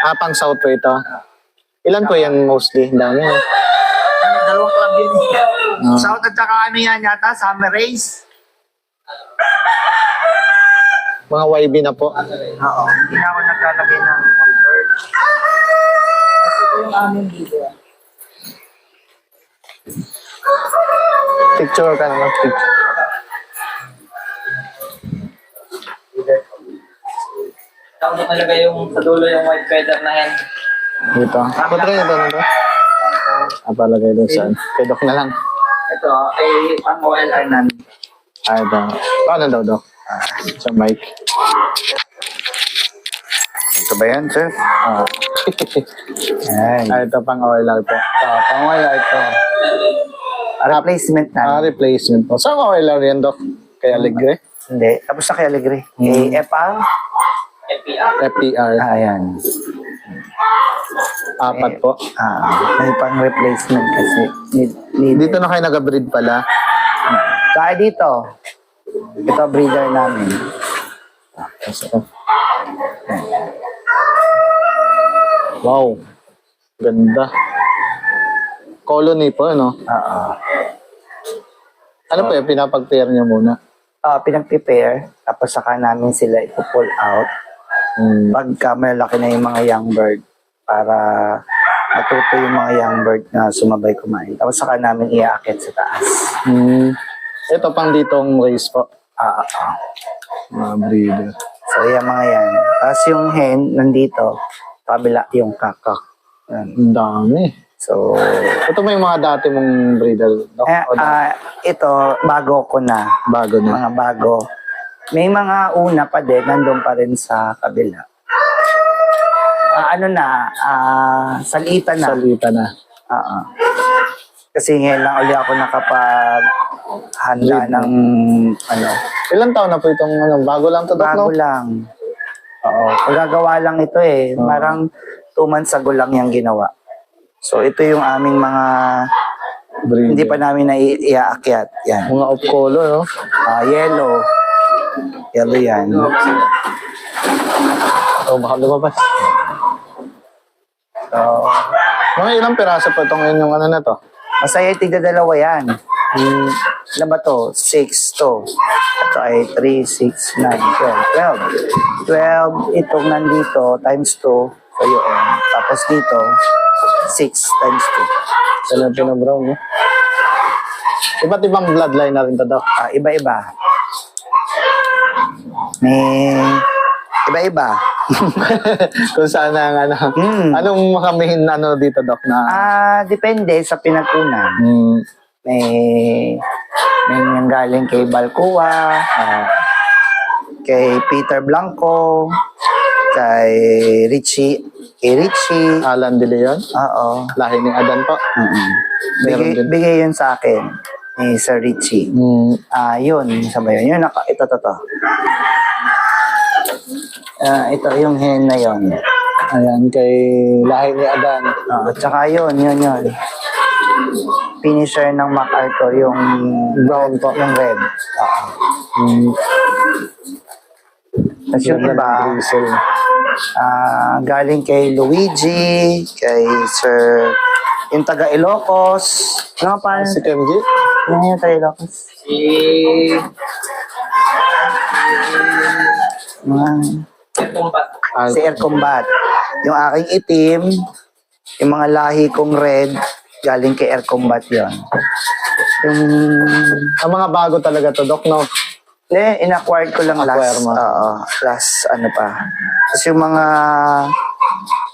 Ah, pang south po ito. Ilan po yan mostly? Dami. ah. Ano, dalawang club yun. Ah. South at saka ano yan yata, Summer Race. Mga YB na po. Oo, hindi na ako naglalagay ng convert. Kasi ito yung amin dito. Picture ka naman. Picture. Tama talaga yung sa dulo yung white feather na hen. Dito. Punta kayo ito nito. Ah, palagay doon saan. Kay Doc na lang. Ito, ay pang OLR namin. Ah, ito. Paano daw, Doc? Ah, sa mic. Ito ba yan, sir? Ah. Ay. ah, ito pang OLR po. Ito, pang OLR ito. Replacement na. Ah, replacement po. Saan OLR yan, Doc? Kay Alegre? Hindi. Tapos na kay Alegre. Eh, FR? FPR. FPR. Ah, yan. Apat po. Ah, may pang replacement kasi. Need, need. Dito na kayo nag-breed pala. Kaya dito. Ito breeder namin. Wow. Ganda. Colony po, ano? Oo. Ano po yung pinapag-pair niyo muna? Ah, pinag-prepare. Tapos saka namin sila ipo-pull out. Hmm. Pagka malaki na yung mga young bird para matuto yung mga young bird na sumabay kumain. Tapos saka namin iaakit sa taas. Hmm. Ito pang ditong race po. Ah, ah, ah. Mga breeder. So, yan mga yan. Tapos yung hen, nandito, kabila yung kakak. Ang dami. So, Ito may mga dati mong breeder. No? eh, O, ah, ito, bago ko na. bago na. Mga bago. May mga una pa din, nandun pa rin sa kabila. Ah, ano na, ah, salita na. Salita na. Oo. Kasi ngayon lang ulit ako nakapag handa Lead, ng ano, Ilan taon na po itong ano, bago lang to, bago no? lang. Oo, pagagawa lang ito eh. Oo. Parang two months ago lang yung ginawa. So ito yung aming mga Breeder. hindi pa namin na iaakyat. Yan. Mga off color, no? Ah, yellow. Yellow yan. O, baka lumabas. So, Mga ilang piraso po itong inyong ano na to? masaya tigda dalawa yan. Hmm. Ilan ba to? 6 to. Ito ay 3, 6, 9, 12. 12. 12 itong nandito times 2. So yun. Tapos dito, 6 times Filipino brown, no? Iba't ibang bloodline na rin to, Doc. 2. Ah, iba-iba. May iba-iba. Kung saan ang ano. Hmm. Anong mga main ano dito, Doc, na... Ah, depende sa pinagkunan. Hmm. May may yung galing kay Balcoa, ah, kay Peter Blanco, kay Richie, kay Richie. Alan De Leon. Oo. Lahi ni Adan po. Meron Bigay, bigay yun sa akin ni Sir Richie. Hmm. Ah, yun, sabi yun. Yun, naka, ito, to, to. Ah, ito yung hen na yun. Ayan, kay Lahi ni Adan. Ah, tsaka yun, yun, yun. Finisher ng MacArthur, yung Brown po. yung red. Hmm. Tapos yung Ganda ng iba, ah, galing kay Luigi, kay Sir, yung taga Ilocos. Ano pa? Si KMG. Ano yung taga Ilocos? Si... Mga, Combat. Ah, si Air Combat. Yung aking itim, yung mga lahi kong red, galing kay Air Combat yon. Yung, ang mga bago talaga to, Doc, no? eh, in-acquired ko lang last, mo. oo, last, ano pa. Tapos yung mga,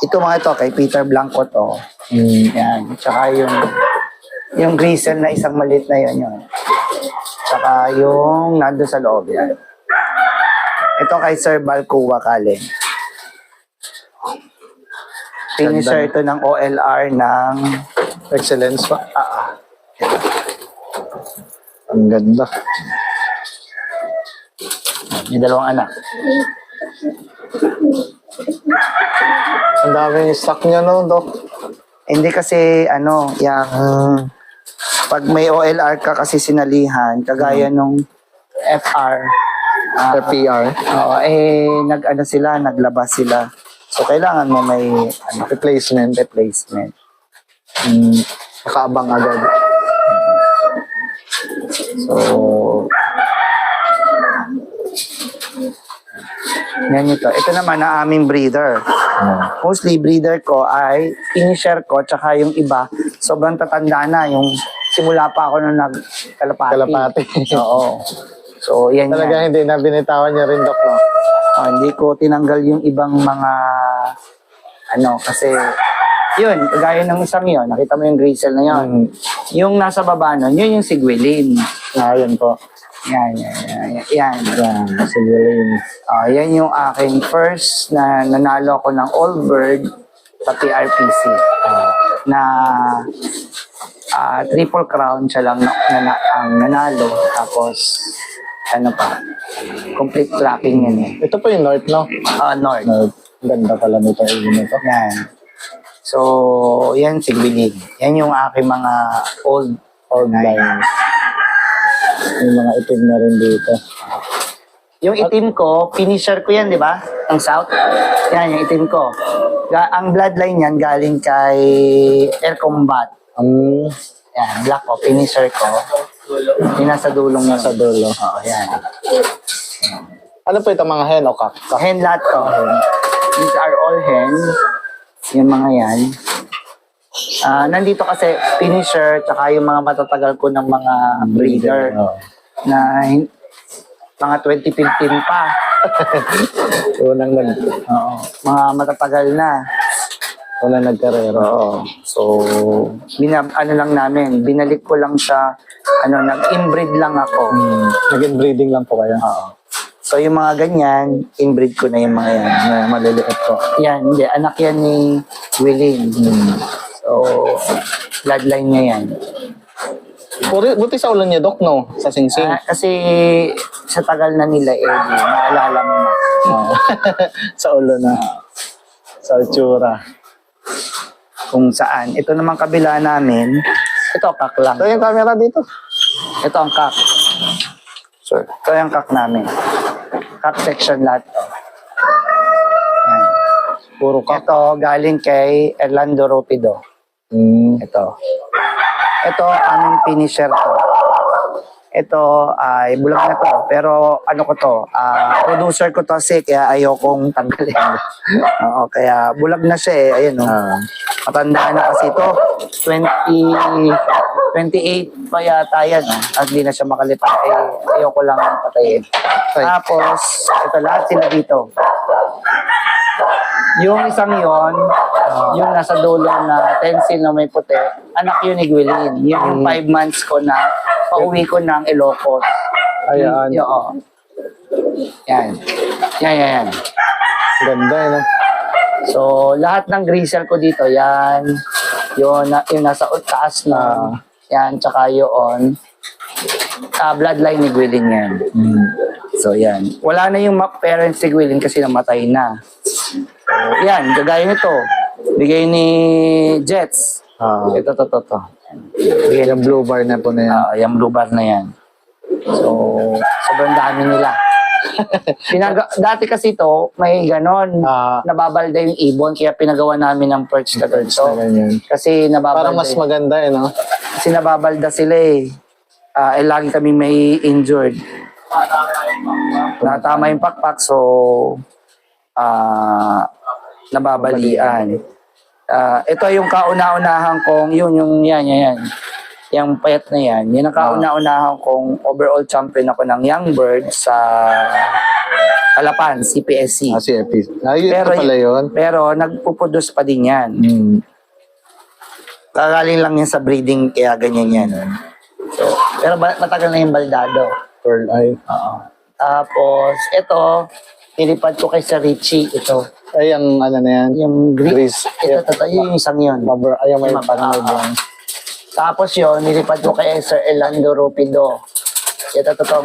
ito mga ito, kay Peter Blanco to. Hmm. Yan. Tsaka yung, yung grisel na isang maliit na yun, yun. Tsaka yung nando sa loob yan. Ito kay Sir Balcoa Kalen. Finisher ito ng OLR ng Excellence pa. ah, ah, Ang ganda. may dalawang anak. Ang daming stock niya, no, Doc? Hindi kasi ano, yung pag may OLR ka kasi sinalihan, kagaya nung FR, Ah, Or PR. Oo, eh, nag-ano sila, naglabas sila. So, kailangan mo may ano, Replacement. replacement. Mm, nakaabang agad. So, yan ito. Ito naman ang aming breeder. Ah. Mostly breeder ko ay finisher ko tsaka yung iba sobrang tatanda na yung simula pa ako nung nagkalapati. Kalapati. Oo. So, yan Talaga yan. hindi na binitawan niya rin, Dok, no? Oh, hindi ko tinanggal yung ibang mga ano kasi yun, kagaya ng isang yun, nakita mo yung Grisel na yun. Mm. Yung nasa baba nun, yun yung Sigwilin. Ah, yun po. Yan, yan, yan. yan. Yan, si Lillian. Ah, yan yung aking first na nanalo ako ng All Bird sa PRPC. Ah, Na ah, triple crown siya lang na, na- ang nanalo. Tapos, ano pa, complete tracking yan eh. ito po yung North, no? Ah, North. North. Ganda pala nito. Yung ito. Yan. So, yan si Gbilin. Yan yung aking mga old Old lines. Yung mga itim na rin dito. Yung itim ko, finisher ko yan, di ba? Ang South. Yan, yung itim ko. Ga- ang bloodline yan galing kay Air Combat. Um, Yan, black ko, finisher ko. Yung nasa dulong yan. sa dulo. Oo, yan. Ano po ito mga hen o kak? Hen lahat to. These are all hen. Yung mga yan. Ah, nandito kasi finisher, tsaka yung mga matatagal ko ng mga breeder. Oo. na hin- mga 2015 pa. Unang nag Oo. Mga matatagal na. Unang nagkarero. Oo. So, bina, ano lang namin, binalik ko lang siya, ano, nag-inbreed lang ako. Hmm. Nag-breeding lang po kayo. Oo. So, yung mga ganyan, inbreed ko na yung mga yan. Na maliliit po. Yan, hindi. Anak yan ni Willing. So, bloodline niya yan. Puri, buti sa ulo niya, Dok, no? Sa singsing. Ah, kasi sa tagal na nila, eh, naalala mo na. Oo. sa ulo na. Sa itsura. Kung saan. Ito naman kabila namin, ito kak lang. So, yung camera dito. Ito ang kak. Sir. Ito yung kak namin. Kak section lahat to. Yan. Puro kak. Ito galing kay Erlando Ropido. Hmm. Ito. Ito aming finisher to. Ito ay bulag na to. Pero ano ko to, ah, producer ko to kasi kaya ayokong tanggalin. Oo, kaya bulag na siya eh. Ayun oh. Ah. Matanda na kasi ito. 20, 28 pa yata yan. Oh. At di na siya makalipat. Eh, ayoko lang patayin. Ay. Tapos, ito lahat sila dito. Yung isang yon, yung nasa dulo na pencil na may puti, anak yun ni Gwilin. Yun yung 5 months ko na pauwi ko ng Ilocos. Ayan. Yung, oo. Yan. Yan, yan, yan. Ganda, eh, no? So, lahat ng grisel ko dito, yan. Yung, na, yung nasa taas na, yan, tsaka yun. Ah, bloodline ni Gwilin yan. Hmm. So, yan. Wala na yung parents ni Gwilin kasi namatay na. So, yan, kagaya nito. Bigay ni Jets. Ah. Ito, to, to, to. Yung blue bar na po na yan. Ah, yung blue bar na yan. So, sobrang dami nila. Pinaga- dati kasi to, may ganon. Ah. nababalda yung ibon, kaya pinagawa namin ng perch na Na ganito. ganyan. Kasi nababalda, Parang mas maganda, eh, no? kasi nababalda sila eh. Ah, eh, lagi kami may injured. Natama yung pakpak, so ah nababalian. Ah, ito yung kauna-unahan kong, yun, yung yan, yan, yan. Yung payat na yan, yun ang kauna-unahan kong overall champion ako ng Young Bird sa Kalapan, CPSC. Ah, si Epi. Ah, yun Pero, pala yun. pero nagpuproduce pa din yan. Hmm. Kagaling lang yan sa breeding, kaya ganyan yan. So, pero ba- matagal na yung baldado. Third eye. Oo. Tapos, ito, nilipad ko kay Sir Richie. Ito, Ay, ang ano na yan. yung gri- Gris. Ito, ito, yung isang yun. Rubber, ay, yung may mapa- buwan. Tapos yun, nilipad ko kay Sir Elando Rupido. Ito, ito, ito,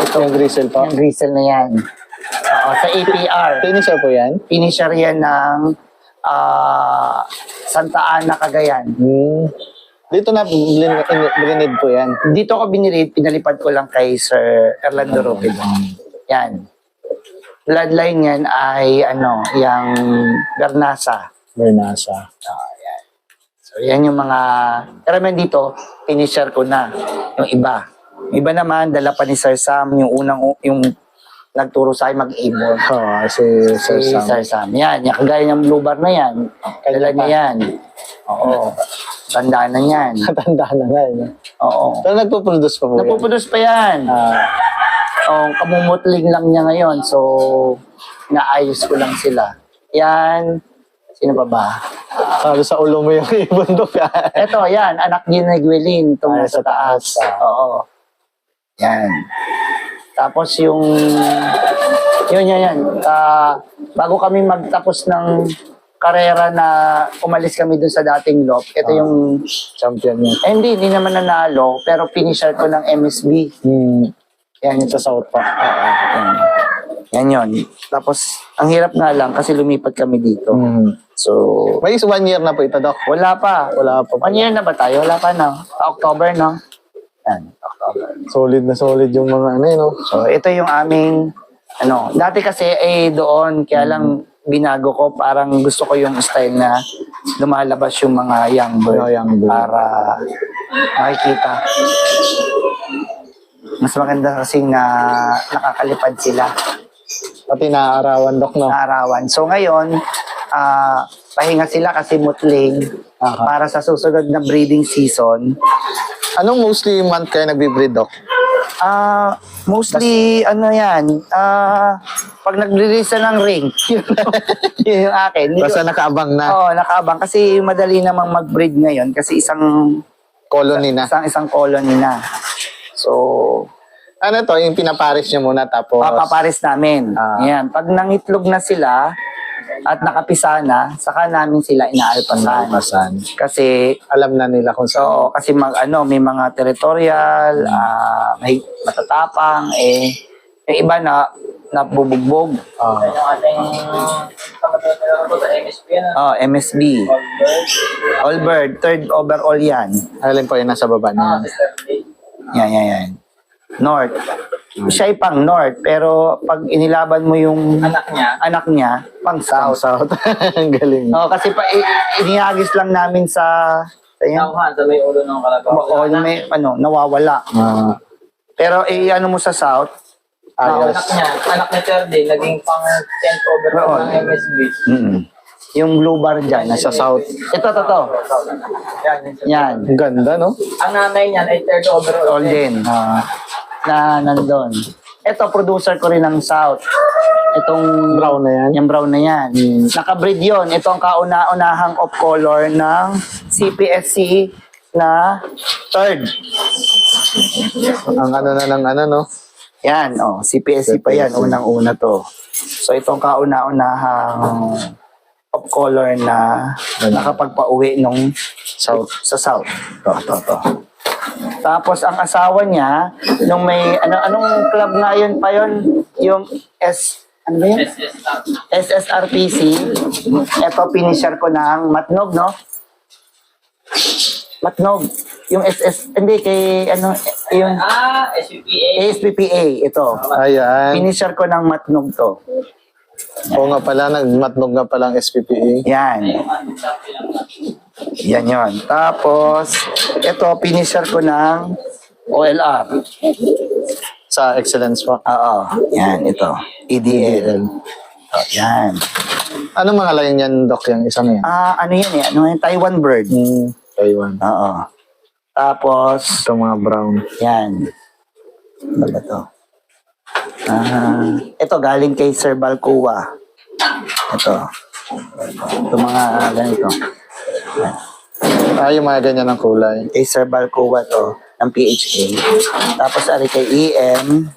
ito Yung grisel pa. yung grisel na yan. Oo, sa APR. Finisher po yan? Finisher yan ng ah, Santa Ana, Cagayan. Hmm. Dito na blin- in- brinid po yan. Dito ko binili, pinalipad ko lang kay Sir Erlando Rupido. Yan. Bloodline yan ay ano, yung Garnasa. Bernasa. So, yan yung mga, karamihan dito, pinishare ko na yung iba. Yung iba naman, dala pa ni Sir Sam, yung unang, yung nagturo sa akin mag-ibon. Oo, si Sir Si Sam. Sir Sam. Yan, yung kagaya ng blue bar na yan. Dala niya yan. Oo. Tanda na yan. Matanda na nga yun. Oo. Pero nagpo-produce pa po yan. Napupudos pa yan. Ah, Oh, kamumutling lang niya ngayon. So, naayos ko lang sila. Yan. Sino pa ba? Lalo sa ulo mo yung ibon Dok. Eto, yan. Anak ni Ay, nasa sa taas, taas. ah. Oo. Yan. Tapos yung... Yun, yan, yan. Ah, bago kami magtapos ng karera na umalis kami dun sa dating loft, ito Ah. yung... Champion niya. Eh, hindi, hindi naman nanalo, pero finisher ko ng MSB. Hmm. Yan, yung Sa South pa. Oo, yan. Yan yun. Tapos, ang hirap nga lang kasi lumipat kami dito. Hmm. So, May is one year na po ito, Dok. wala pa. Wala pa. One year na ba tayo? Wala pa, no? October, no? Yan, October. Solid na solid yung mga ano, eh, no? So, ito yung aming, ano, dati kasi, eh, doon, kaya lang, binago ko, parang gusto ko yung style na lumalabas yung mga young bird. Mga young bird. Para makikita. Mas maganda kasi na nakakalipad sila. Pati naaarawan, Dok, no? arawan. So ngayon, ah pahinga sila kasi mutling Aha. para sa susunod na breeding season. Anong mostly month kayo nagbe-breed, Dok? Ah, mostly ano 'yan, ah pag nag-release na ng ring, yun, yun yung akin. Basta nakaabang na. Oo, nakaabang kasi madali namang mag-breed ngayon kasi isang Colony na. isang isang colony na. So, Ano to, yung pinaparis nyo muna tapos... papapares namin. Ah. Yan, pag nangitlog na sila at nakapisa na, saka namin sila inaalpasan. Pasan. Kasi Alam na nila kung saan. So, kasi mag, ano, may mga territorial, ah, may matatapang, eh, yung iba na, nabubugbog. Ah. Yung ating kamatulad nila ko sa MSP na Oh, MSB. All bird, third overall yan. alin po yung nasa baba Ah, niya. Mr. Day. Yan, yan, yan. North. Siya ay pang north, pero pag inilaban mo yung Anak niya, anak niya, pang South. south. South. Ang galing. Oh, kasi pa, i- inihagis lang namin sa, sa yan. nauhan sa may ulo ng kalabaw. O, yung may, ano, nawawala. Ah, Pero, eh, ano mo sa south, ayos. Anak niya, anak ni Sir Day, naging pang 10th overall Oo. ng MSB. mm yung blue bar dyan, nasa south. Ito, to, to. Yan, yun. Yan. Ang ganda, no? Ang nanay niyan ay third overall. All din. ah, na nandun. Ito, producer ko rin ng South. Itong Brown na yan. Yung brown na yan. Nakabreed yun. Ito ang kauna-unahang of color ng CPSC na third. Ang ano na ng ano, no? Yan, oh, CPSC pa yan. Unang-una to. So, itong kauna-unahang of color na nakapagpa-uwi nung south, sa south. To, to, to. Tapos ang asawa niya, nung may, ano, anong club nga yun pa yun? Yung S, ano ba yun? SSR. SSRPC. Ito, finisher ko ng Matnog, no? Matnog. Yung SS, hindi, kay, ano, yung Ah, SUPA. ASPPA, ito. Ayan. Finisher ko ng Matnog to. Oo nga pala, nagmatnog nga pala ang SPPA. Yan. Yan yon. Tapos, ito, finisher ko ng OLR. Sa Excellence po. Oo. Yan, ito. EDL. Oh, yan. Ano mga layon yan, Doc, yung isa na yan? Ah, ano yan eh? Ano yan? Taiwan bird. Hmm, Taiwan. Oo. Tapos, Ito mga brown. yan. Ano ba to? Ah, ito galing kay Sir Balcoa. Ito. Ito mga ganito. Ah, yung mga ganyan ng kulay. Kay Sir Balcoa to, ng PHA. Tapos ari kay EM,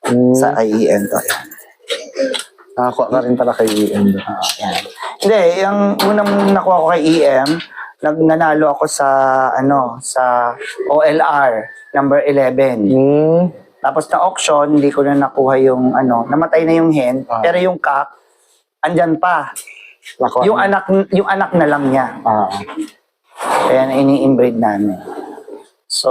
Hmm, sa IEM to. Yan. nakakuha ka rin pala kay EM. Doc. Oo. Hindi, yung unang nakuha ko kay EM, nag nanalo ako sa ano, sa OLR number 11. Hmm, Tapos na auction, hindi ko na nakuha yung ano, namatay na yung hen, Ah. pero yung cock andyan pa. Nakuha. Yung anak yung anak na lang niya. Ah, Kaya na ini-inbreed namin. So,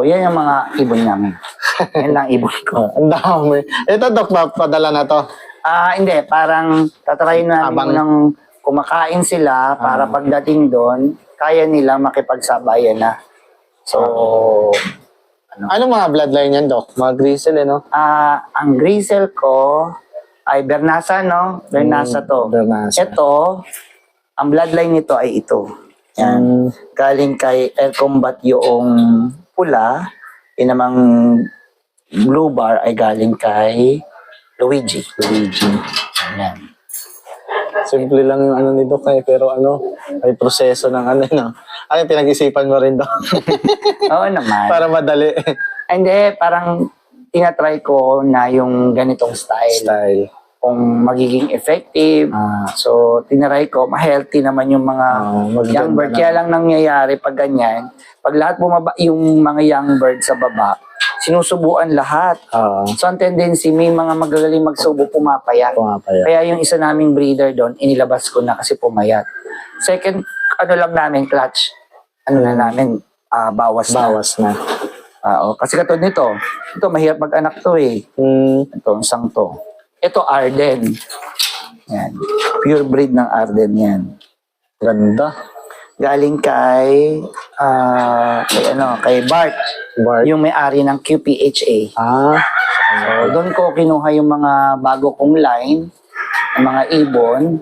yan yung mga ibon namin. Yan lang ibon ko. Oh, ang dami. Ito, Dok, pa- padala na to. Ah, hindi. Parang tatry namin Abang- ng kumakain sila para pagdating doon, kaya nila makipagsabayan na. So, Ano mga bloodline yan, Dok? Mga grizzle, eh, no? ah ang grizzle ko ay Bernasa, no? Bernasa to. Mm, Bernasa. Ito, ang bloodline nito ay ito. Yan. Mm, Galing kay Air Combat yung pula. Yung namang blue bar ay galing kay Luigi. Luigi. Yan. Simple lang yung ano ni Doc eh, pero ano, may proseso ng ano, no? Ay, pinag-isipan mo rin, Doc. Oo naman. Para madali. Hindi, parang tinatry ko na yung ganitong style. Style. Kung magiging effective. Ah. So, tinaray ko, ma-healthy naman yung mga Ah, young bird. na. Kaya lang nangyayari pag ganyan, pag lahat bumaba yung mga young bird sa baba, sinusubuan lahat. Oo. So, ang tendency, may mga magagaling magsubo, pumapayat. Pumapaya. Kaya yung isa naming breeder doon, inilabas ko na kasi pumayat. Second, ano lang namin, clutch. Ano na namin, ah, bawas, na. Bawas na. Ah, oh. Kasi katulad nito, ito mahirap mag-anak to eh. Hmm. Ito, isang to. Ito, Arden. Yan. Pure breed ng Arden yan. Ganda. Galing kay, ah, kay ano, kay Bart. Bart. Yung may-ari ng QPHA. Ah. So, doon ko kinuha yung mga bago kong line, ng mga ibon.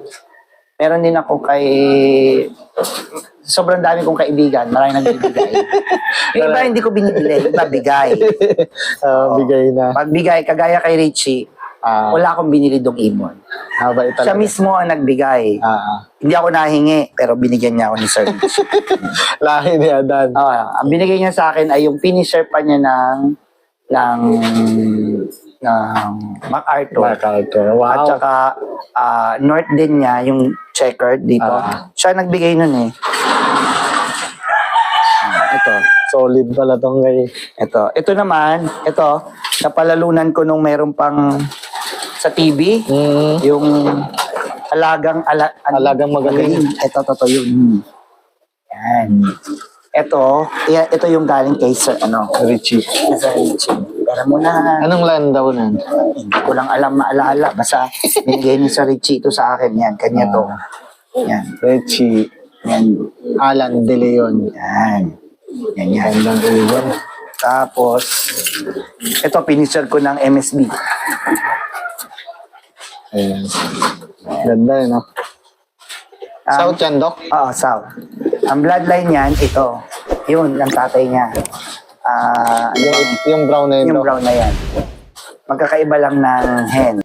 Meron din ako kay... Sobrang dami kong kaibigan. Marami nagbibigay. yung iba hindi ko binibili. Iba bigay. Ah, bigay na. Pagbigay, kagaya kay Richie, Ah, wala akong binili dong ibon. haba ito Siya mismo ang nagbigay. Ah, Hindi ako nahingi, pero binigyan niya ako ni Sir lahi ni Adan. Ah, ang binigay niya sa akin ay yung finisher pa niya ng ng ng MacArthur. MacArthur. At Wow. saka ah, North din niya, yung checkered dito. Ah. Siya nagbigay nun eh. Ah, Ito. Solid pala tong kay... Ito. Ito naman, ito, napalalunan ko nung meron pang sa TV, Hmm. yung alagang ala, Alagang magaling. Ito, ito, ito yun. Yan. Ito, ito yung galing kay Sir, ano, Richie. Sir Richie. Pero muna, Anong land daw nan? hindi ko lang alam maalala. Basta binigay ni Sir Richie ito sa akin. Yan, kanya to. Yan, Richie. yan, Alan De Leon. yan. Yan, yan. Gandang ibon. Tapos, ito, finisher ko ng MSB. Ayan. Ganda eh, no? Ah, South yan, Doc? Oo, South. Ang bloodline niyan, ito. Yun, ang tatay niya. Ah, ano Yung, yung brown na yun, yung Doc? brown na yan. Magkakaiba lang ng hen.